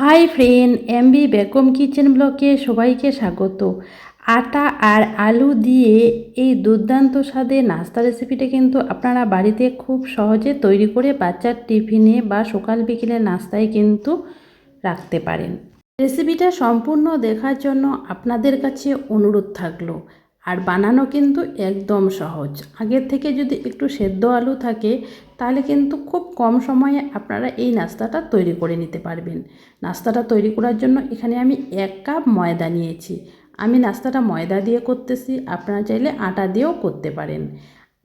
Hi friend MB Begum kitchen ব্লকে সবাইকে স্বাগত। আটা আর আলু দিয়ে এই দুর্দান্ত স্বাদের নাস্তা রেসিপিটা কিন্তু আপনারা বাড়িতে খুব সহজে তৈরি করে বাচ্চার টিফিনে বা সকাল বিকেলের নাস্তায় কিন্তু রাখতে পারেন। রেসিপিটা সম্পূর্ণ দেখার জন্য আপনাদের কাছে অনুরোধ থাকল। আর বানানো কিন্তু একদম সহজ। আগের থেকে যদি একটু সেদ্ধ আলু থাকে, তাহলে কিন্তু খুব কম সময়ে আপনারা এই নাস্তাটা তৈরি করে নিতে পারবেন। নাস্তাটা তৈরি করার জন্য এখানে আমি এক কাপ ময়দা নিয়েছি। আমি নাস্তাটা ময়দা দিয়ে করতেছি, আপনারা চাইলে আটা দিয়েও করতে পারেন।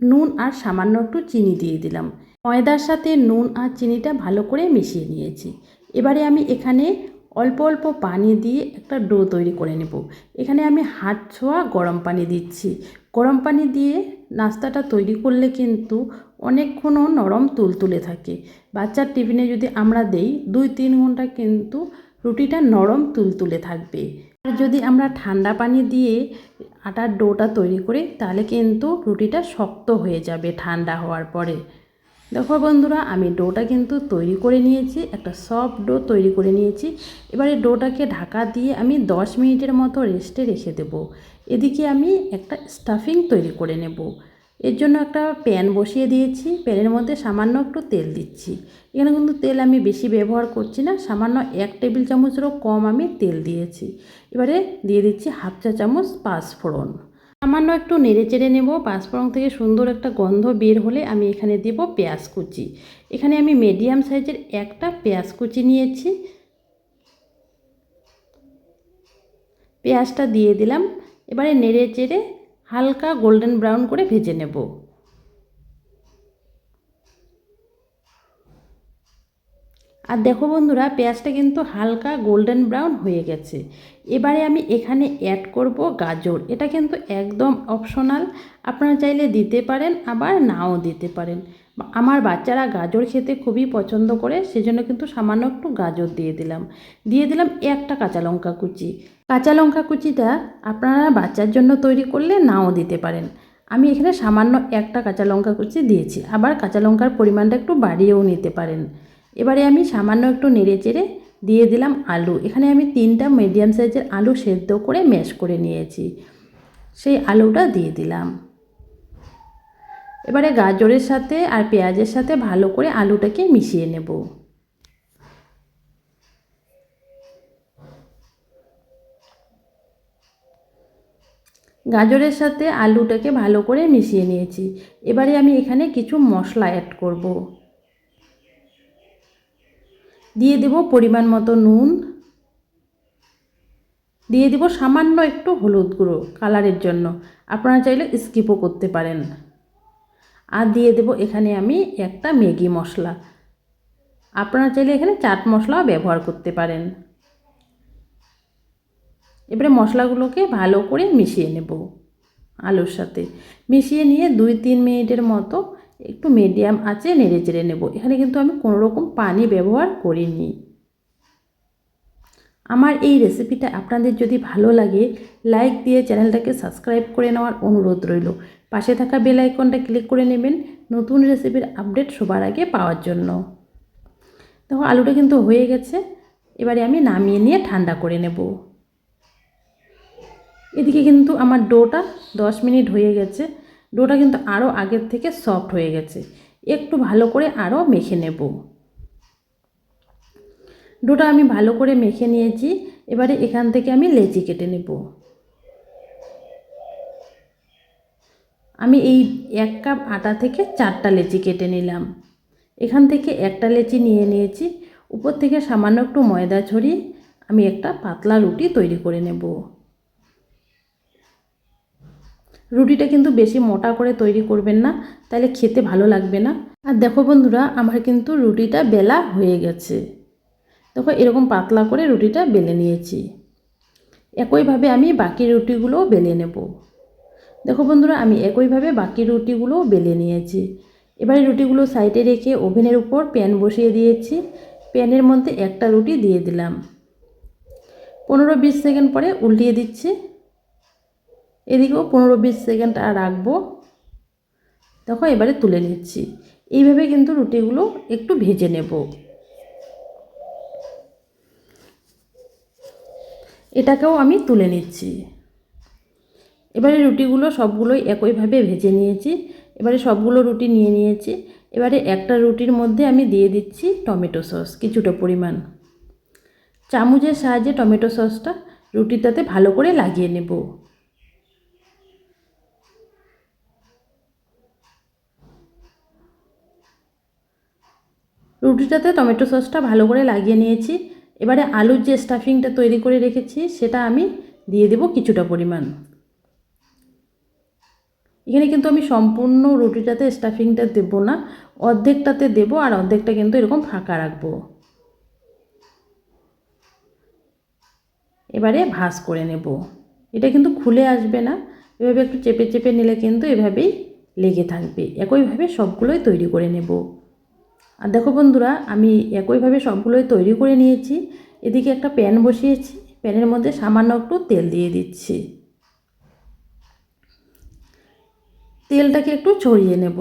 নুন আর সামান্য একটু চিনি দিয়ে দিলাম। ময়দার সাথে নুন আর চিনিটা ভালো করে মিশিয়ে নিয়েছি। এবারে আমি এখানে অল্প অল্প পানি দিয়ে একটা ডো তৈরি করে নেব। এখানে আমি হাত ছোঁয়া গরম পানি দিচ্ছি। গরম পানি দিয়ে নাস্তাটা তৈরি করলে কিন্তু অনেকক্ষণও নরম তুলতুলে থাকে। বাচ্চার টিফিনে যদি আমরা দেই, দুই তিন ঘণ্টা কিন্তু রুটিটা নরম তুলতুলে থাকবে। আর যদি আমরা ঠান্ডা পানি দিয়ে আটার ডোটা তৈরি করি, তাহলে কিন্তু রুটিটা শক্ত হয়ে যাবে ঠান্ডা হওয়ার পরে। দেখো বন্ধুরা, আমি ডোটা কিন্তু তৈরি করে নিয়েছি, একটা সফট ডো তৈরি করে নিয়েছি। এবারে ডোটাকে ঢাকা দিয়ে আমি 10 মিনিটের মতো রেস্টে রেখে দেব। এদিকে আমি একটা স্টাফিং তৈরি করে নেব। এর জন্য একটা প্যান বসিয়ে দিয়েছি, প্যানের মধ্যে সামান্য একটু তেল দিচ্ছি। এখানে কিন্তু তেল আমি বেশি ব্যবহার করছি না, সামান্য এক টেবিল চামচেরও কম আমি তেল দিয়েছি। এবারে দিয়ে দিচ্ছি হাফ চা চামচ পাঁচফোড়ন। সামান্য একটু নেড়ে চেড়ে নেব, পাঁচফোড়ন থেকে সুন্দর একটা গন্ধ বের হলে আমি এখানে দেব পেঁয়াজ কুচি। এখানে আমি মিডিয়াম সাইজের একটা পেঁয়াজ কুচি নিয়েছি। পেঁয়াজটা দিয়ে দিলাম। এবারে নেড়ে চেড়ে হালকা গোল্ডেন ব্রাউন করে ভেজে নেব। আর দেখো বন্ধুরা, পেঁয়াজটা কিন্তু হালকা গোল্ডেন ব্রাউন হয়ে গেছে। এবারে আমি এখানে অ্যাড করব গাজর। এটা কিন্তু একদম অপশনাল আপনারা চাইলে দিতে পারেন, আবার নাও দিতে পারেন। আমার বাচ্চারা গাজর খেতে খুবই পছন্দ করে, সেজন্য কিন্তু সামান্য একটু গাজর দিয়ে দিলাম। দিয়ে দিলাম একটা কাঁচা লঙ্কা কুচি। কাঁচা লঙ্কা কুচিটা আপনারা বাচ্চার জন্য তৈরি করলে নাও দিতে পারেন। আমি এখানে সামান্য একটা কাঁচা লঙ্কা কুচি দিয়েছি। আবার কাঁচা লঙ্কার পরিমাণটা একটু বাড়িয়েও নিতে পারেন। এবারে আমি সামান্য একটু নেড়ে চেড়ে দিয়ে দিলাম আলু। এখানে আমি তিনটা মিডিয়াম সাইজের আলু সেদ্ধ করে ম্যাশ করে নিয়েছি। সেই আলুটা দিয়ে দিলাম। এবারে গাজরের সাথে আর পেঁয়াজের সাথে ভালো করে আলুটাকে মিশিয়ে নেব। গাজরের সাথে আলুটাকে ভালো করে মিশিয়ে নিয়েছি। এবারে আমি এখানে কিছু মশলা অ্যাড করব। দিয়ে দেব পরিমাণ মতো নুন। দিয়ে দিব সামান্য একটু হলুদ গুঁড়ো কালারের জন্য। আপনারা চাইলে স্কিপও করতে পারেন। আর দিয়ে দেব এখানে আমি একটা ম্যাগি মশলা। আপনারা চাইলে এখানে চাট মশলাও ব্যবহার করতে পারেন। এবারে মশলাগুলোকে ভালো করে মিশিয়ে নেব আলুর সাথে। মিশিয়ে নিয়ে দুই তিন মিনিটের মতো একটু মিডিয়াম আঁচে নেড়ে চেড়ে নেব। এখানে কিন্তু আমি কোনো রকম পানি ব্যবহার করিনি। আমার এই রেসিপিটা আপনাদের যদি ভালো লাগে লাইক দিয়ে চ্যানেলটাকে সাবস্ক্রাইব করে নেওয়ার অনুরোধ রইল। পাশে থাকা বেল আইকনটা ক্লিক করে নেবেন, নতুন রেসিপির আপডেট সবার আগে পাওয়ার জন্য। দেখো, আলুটা কিন্তু হয়ে গেছে। এবারে আমি নামিয়ে নিয়ে ঠান্ডা করে নেব। এদিকে কিন্তু আমার ডোটা দশ মিনিট হয়ে গেছে। ডোটা কিন্তু আরও আগের থেকে সফট হয়ে গেছে। একটু ভালো করে আরও মেখে নেব। ডোটা আমি ভালো করে মেখে নিয়েছি। এবারে এখান থেকে আমি লেচি কেটে নেব। আমি এই এক কাপ আটা থেকে চারটা লেচি কেটে নিলাম। এখান থেকে একটা লেচি নিয়ে নিয়েছি। উপর থেকে সামান্য একটু ময়দা ছড়িয়ে আমি একটা পাতলা রুটি তৈরি করে নেব। রুটিটা কিন্তু বেশি মোটা করে তৈরি করবেন না, তাহলে খেতে ভালো লাগবে না। আর দেখো বন্ধুরা, আমার কিন্তু রুটিটা বেলা হয়ে গেছে। দেখো এরকম পাতলা করে রুটিটা বেলে নিয়েছি। একইভাবে আমি বাকি রুটিগুলোও বেলে নেব। দেখো বন্ধুরা, আমি একইভাবে বাকি রুটিগুলোও বেলে নিয়েছি। এবারে রুটিগুলো সাইডে রেখে ওভেনের উপর প্যান বসিয়ে দিয়েছি। প্যানের মধ্যে একটা রুটি দিয়ে দিলাম। পনেরো বিশ সেকেন্ড পরে উল্টিয়ে দিচ্ছি। এদিকেও পনেরো বিশ সেকেন্ড আর রাখব। দেখো এবারে তুলে নিচ্ছি। এইভাবে কিন্তু রুটিগুলো একটু ভেজে নেব। এটাকেও আমি তুলে নিচ্ছি। এবারে রুটিগুলো সবগুলোই একইভাবে ভেজে নিয়েছি। এবারে সবগুলো রুটি নিয়ে নিয়েছি। এবারে একটা রুটির মধ্যে আমি দিয়ে দিচ্ছি টমেটো সস কিছুটা পরিমাণ। চামচের সাহায্যে টমেটো সসটা রুটিটাতে ভালো করে লাগিয়ে নেব। রুটিটাতে টমেটো সসটা ভালো করে লাগিয়ে নিয়েছি। এবারে আলুর যে স্টাফিংটা তৈরি করে রেখেছি, সেটা আমি দিয়ে দেব কিছুটা পরিমাণ। এখানে কিন্তু আমি সম্পূর্ণ রুটিটাতে স্টাফিংটা দেব না, অর্ধেকটাতে দেব আর অর্ধেকটা কিন্তু এরকম ফাঁকা রাখব। এবারে ভাজ করে নেব। এটা কিন্তু খুলে আসবে না, এভাবে একটু চেপে চেপে নিলে কিন্তু এভাবেই লেগে থাকবে। একইভাবে সবগুলোই তৈরি করে নেব। আর দেখো বন্ধুরা, আমি একইভাবে সবগুলোই তৈরি করে নিয়েছি। এদিকে একটা প্যান বসিয়েছি, প্যানের মধ্যে সামান্য একটু তেল দিয়ে দিচ্ছি। তেলটাকে একটু ছড়িয়ে নেব।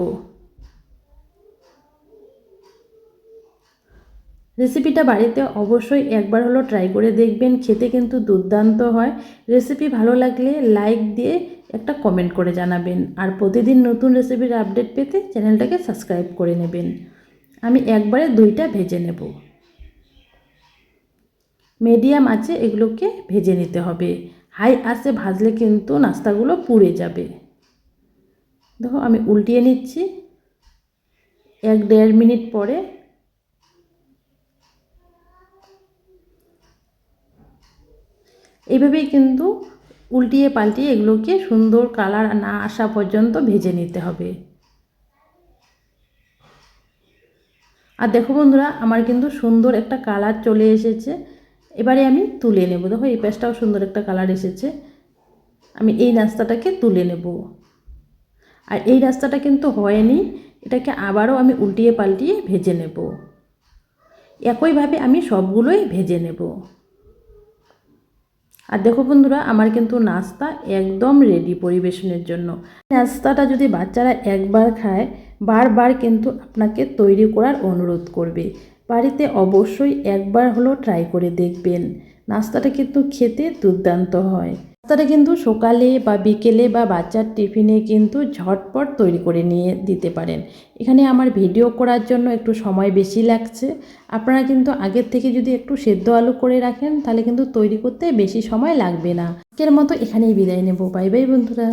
রেসিপিটা বাড়িতে অবশ্যই একবার হলো ট্রাই করে দেখবেন, খেতে কিন্তু দুর্দান্ত হয়। রেসিপি ভালো লাগলে লাইক দিয়ে একটা কমেন্ট করে জানাবেন। আর প্রতিদিন নতুন রেসিপির আপডেট পেতে চ্যানেলটাকে সাবস্ক্রাইব করে নেবেন। আমি একবারে দুইটা ভেজে নেব। মিডিয়াম আছে, এগুলোকে ভেজে নিতে হবে। হাই আছে, ভাজলে কিন্তু নাস্তাগুলো পুড়ে যাবে। দেখো, আমি উল্টিয়ে নিচ্ছি। এক দেড় মিনিট পরে এইভাবেই কিন্তু উল্টিয়ে পাল্টিয়ে এগুলোকে সুন্দর কালার না আসা পর্যন্ত ভেজে নিতে হবে। আর দেখো বন্ধুরা, আমার কিন্তু সুন্দর একটা কালার চলে এসেছে। এবারে আমি তুলে নেব। দেখো, এই প্যাচটাও সুন্দর একটা কালার এসেছে। আমি এই নাস্তাটাকে তুলে নেব। আর এই রাস্তাটা কিন্তু হয়নি, এটাকে আবারও আমি উল্টিয়ে পাল্টিয়ে ভেজে নেব। একইভাবে আমি সবগুলোই ভেজে নেব। আর দেখো বন্ধুরা, আমার কিন্তু নাস্তা একদম রেডি পরিবেশনের জন্য। নাস্তাটা যদি বাচ্চারা একবার খায় বারবার কিন্তু আপনাকে তৈরি করার অনুরোধ করবে। বাড়িতে অবশ্যই একবার হলো ট্রাই করে দেখবেন। নাস্তাটা কিন্তু খেতে দুর্দান্ত হয়। নাস্তাটা কিন্তু সকালে বা বিকেলে বা বাচ্চার টিফিনে কিন্তু ঝটপট তৈরি করে নিয়ে দিতে পারেন। এখানে আমার ভিডিও করার জন্য একটু সময় বেশি লাগছে। আপনারা কিন্তু আগের থেকে যদি একটু সেদ্ধ আলু করে রাখেন, তাহলে কিন্তু তৈরি করতে বেশি সময় লাগবে না। আজকের মতো এখানেই বিদায় নেব। বাই বাই বন্ধুরা।